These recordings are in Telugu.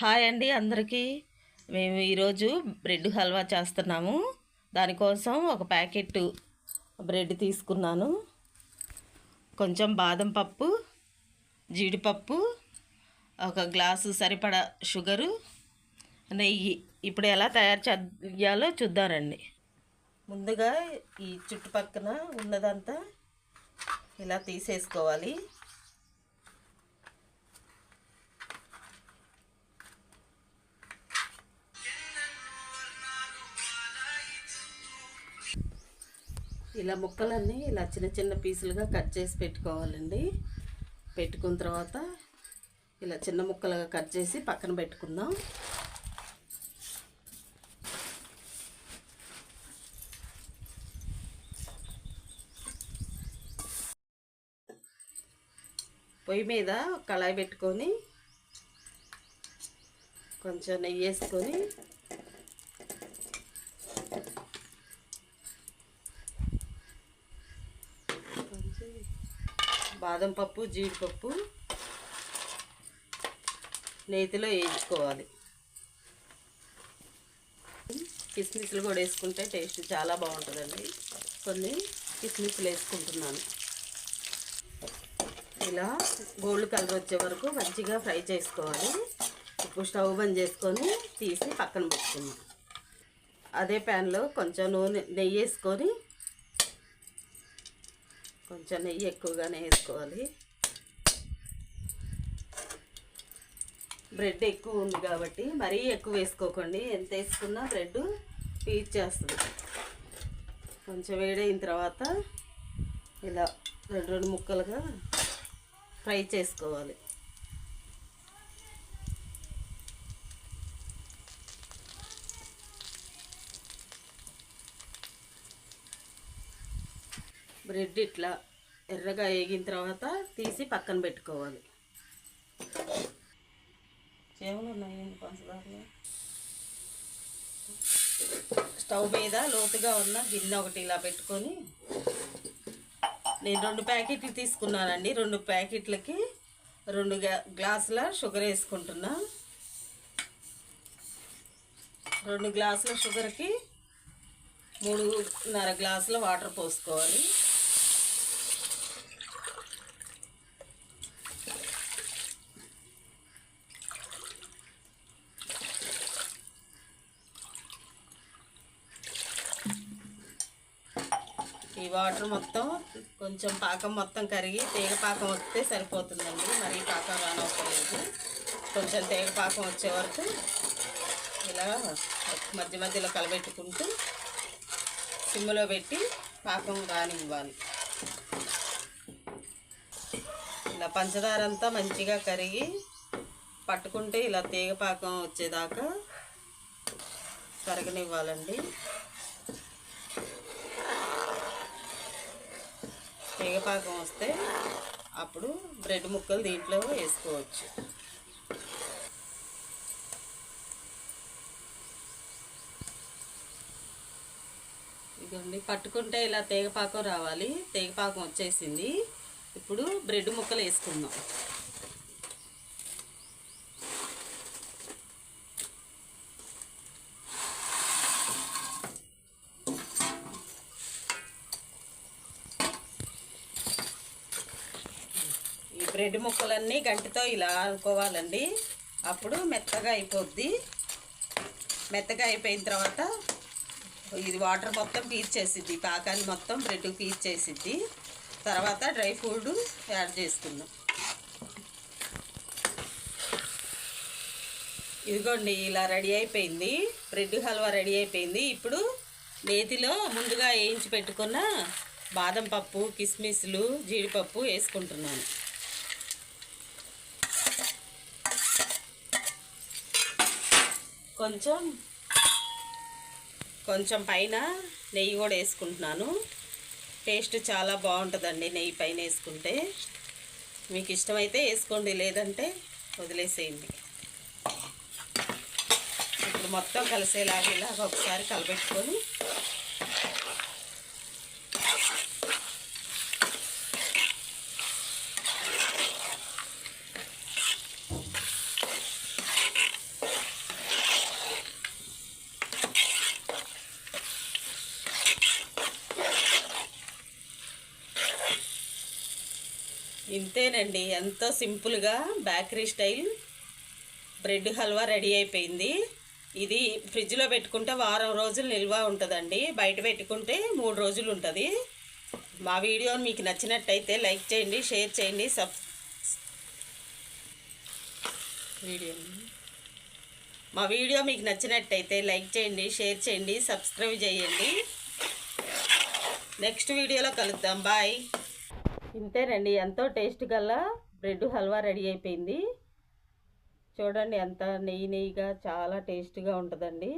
హాయ్ అండి అందరికీ. మేము ఈరోజు బ్రెడ్ హల్వా చేస్తున్నాము. దానికోసం ఒక ప్యాకెట్ బ్రెడ్ తీసుకున్నాను. కొంచెం బాదం పప్పు జీడిపప్పు ఒక గ్లాసు సరిపడా షుగరు నెయ్యి. ఇప్పుడు ఎలా తయారు చేయాలో చూద్దారండి ముందుగా ఈ చుట్టుపక్కన ఉన్నదంతా ఇలా తీసేసుకోవాలి. ఇలా ముక్కలన్నీ ఇలా చిన్న చిన్న పీసులుగా కట్ చేసి పెట్టుకోవాలండి. పెట్టుకున్న తర్వాత ఇలా చిన్న ముక్కలుగా కట్ చేసి పక్కన పెట్టుకుందాం. పొయ్యి మీద కళాయి పెట్టుకొని కొంచెం నెయ్యి వేసుకొని బాదం పప్పు జీడిపప్పు నేతిలో వేయించుకోవాలి. కిస్మిస్లు కూడా వేసుకుంటే టేస్ట్ చాలా బాగుంటుందండి. కొన్ని కిస్మిస్లు వేసుకుంటున్నాను. ఇలా గోల్డ్ కలర్ వచ్చే వరకు మంచిగా ఫ్రై చేసుకోవాలి. ఇప్పుడు స్టవ్ బంద్ చేసుకొని తీసి పక్కన పెట్టుకున్నాం అదే ప్యాన్లో కొంచెం నూనె నెయ్యి వేసుకొని కొంచెం నెయ్యి ఎక్కువగానే వేసుకోవాలి. బ్రెడ్ ఎక్కువ ఉంది కాబట్టి మరీ ఎక్కువ వేసుకోకండి. ఎంత వేసుకున్నా బ్రెడ్ పీచ్ చేస్తుంది. కొంచెం వేడైన తర్వాత ఇలా రెండు రెండు ముక్కలుగా ఫ్రై చేసుకోవాలి. బ్రెడ్ ఇట్లా ఎర్రగా వేగిన తర్వాత తీసి పక్కన పెట్టుకోవాలి. చేమలు ఉన్నాయండి పంచదారలో స్టవ్ మీద లోతుగా ఉన్న గిన్నె ఒకటి ఇలా పెట్టుకొని నేను రెండు ప్యాకెట్లు తీసుకున్నానండి. రెండు ప్యాకెట్లకి రెండు గ్లాసుల షుగర్ వేసుకుంటున్నా. రెండు గ్లాసుల షుగర్కి మూడున్నర గ్లాసుల వాటర్ పోసుకోవాలి. ఈ వాటర్ మొత్తం కొంచెం పాకం మొత్తం కరిగి తేగ పాకం వస్తే సరిపోతుందండి. మరి పాకం రానవసరం కొంచెం తేగ పాకం వచ్చే వరకు ఇలా మధ్య మధ్యలో కలబెట్టుకుంటూ సిమ్లో పెట్టి పాకం రానివ్వాలి. ఇలా పంచదార అంతా మంచిగా కరిగి పట్టుకుంటే ఇలా తీగ పాకం వచ్చేదాకా కరగనివ్వాలండి. తీగపాకం వస్తే అప్పుడు బ్రెడ్ ముక్కలు దీంట్లో వేసుకోవచ్చు. ఇదండి పట్టుకుంటే ఇలా తేగపాకం రావాలి. తీగపాకం వచ్చేసింది. ఇప్పుడు బ్రెడ్ ముక్కలు వేసుకుందాం. బ్రెడ్ ముక్కలన్నీ గంటితో ఇలా ఆనుకోవాలండి అప్పుడు మెత్తగా అయిపోద్ది. మెత్తగా అయిపోయిన తర్వాత ఇది వాటర్ మొత్తం పీల్చేసిద్ది పాకాన్ని మొత్తం బ్రెడ్ పీల్చేసిద్ది తర్వాత డ్రై ఫ్రూట్ యాడ్ చేసుకుందాం. ఇదిగోండి ఇలా రెడీ అయిపోయింది. బ్రెడ్ హల్వా రెడీ అయిపోయింది. ఇప్పుడు నేతిలో ముందుగా వేయించి పెట్టుకున్న బాదం పప్పు కిస్మిస్లు జీడిపప్పు వేసుకుంటున్నాను. కొంచెం కొంచెం పైన నెయ్యి కూడా వేసుకుంటున్నాను. టేస్ట్ చాలా బాగుంటుందండి నెయ్యి పైన వేసుకుంటే. మీకు ఇష్టమైతే వేసుకోండి లేదంటే వదిలేసేయండి. ఇప్పుడు మొత్తం కలిసేలాగా ఇలాగ ఒకసారి కలబెట్టుకొని ఇంతేనండి. ఎంతో సింపుల్గా bakery style bread halwa ready అయిపోయింది. ఇది ఫ్రిడ్జ్లో పెట్టుకుంటే వారం రోజులు నిల్వ ఉంటుందండి. బయట పెట్టుకుంటే మూడు రోజులు ఉంటుంది. మా వీడియో మీకు నచ్చినట్టయితే లైక్ చేయండి షేర్ చేయండి సబ్ వీడియో. మా వీడియో మీకు నచ్చినట్టయితే లైక్ చేయండి షేర్ చేయండి సబ్స్క్రైబ్ చేయండి. నెక్స్ట్ వీడియోలో కలుద్దాం. బాయ్. ఇంతేనండి ఎంతో టేస్ట్ గల బ్రెడ్ హల్వా రెడీ అయిపోయింది. చూడండి ఎంత నెయ్యి నెయ్యిగా చాలా టేస్ట్గా ఉంటుందండి.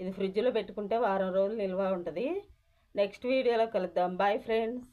ఇది ఫ్రిడ్జ్లో పెట్టుకుంటే వారం రోజులు నిల్వ ఉంటుంది. నెక్స్ట్ వీడియోలో కలుద్దాం. Bye friends.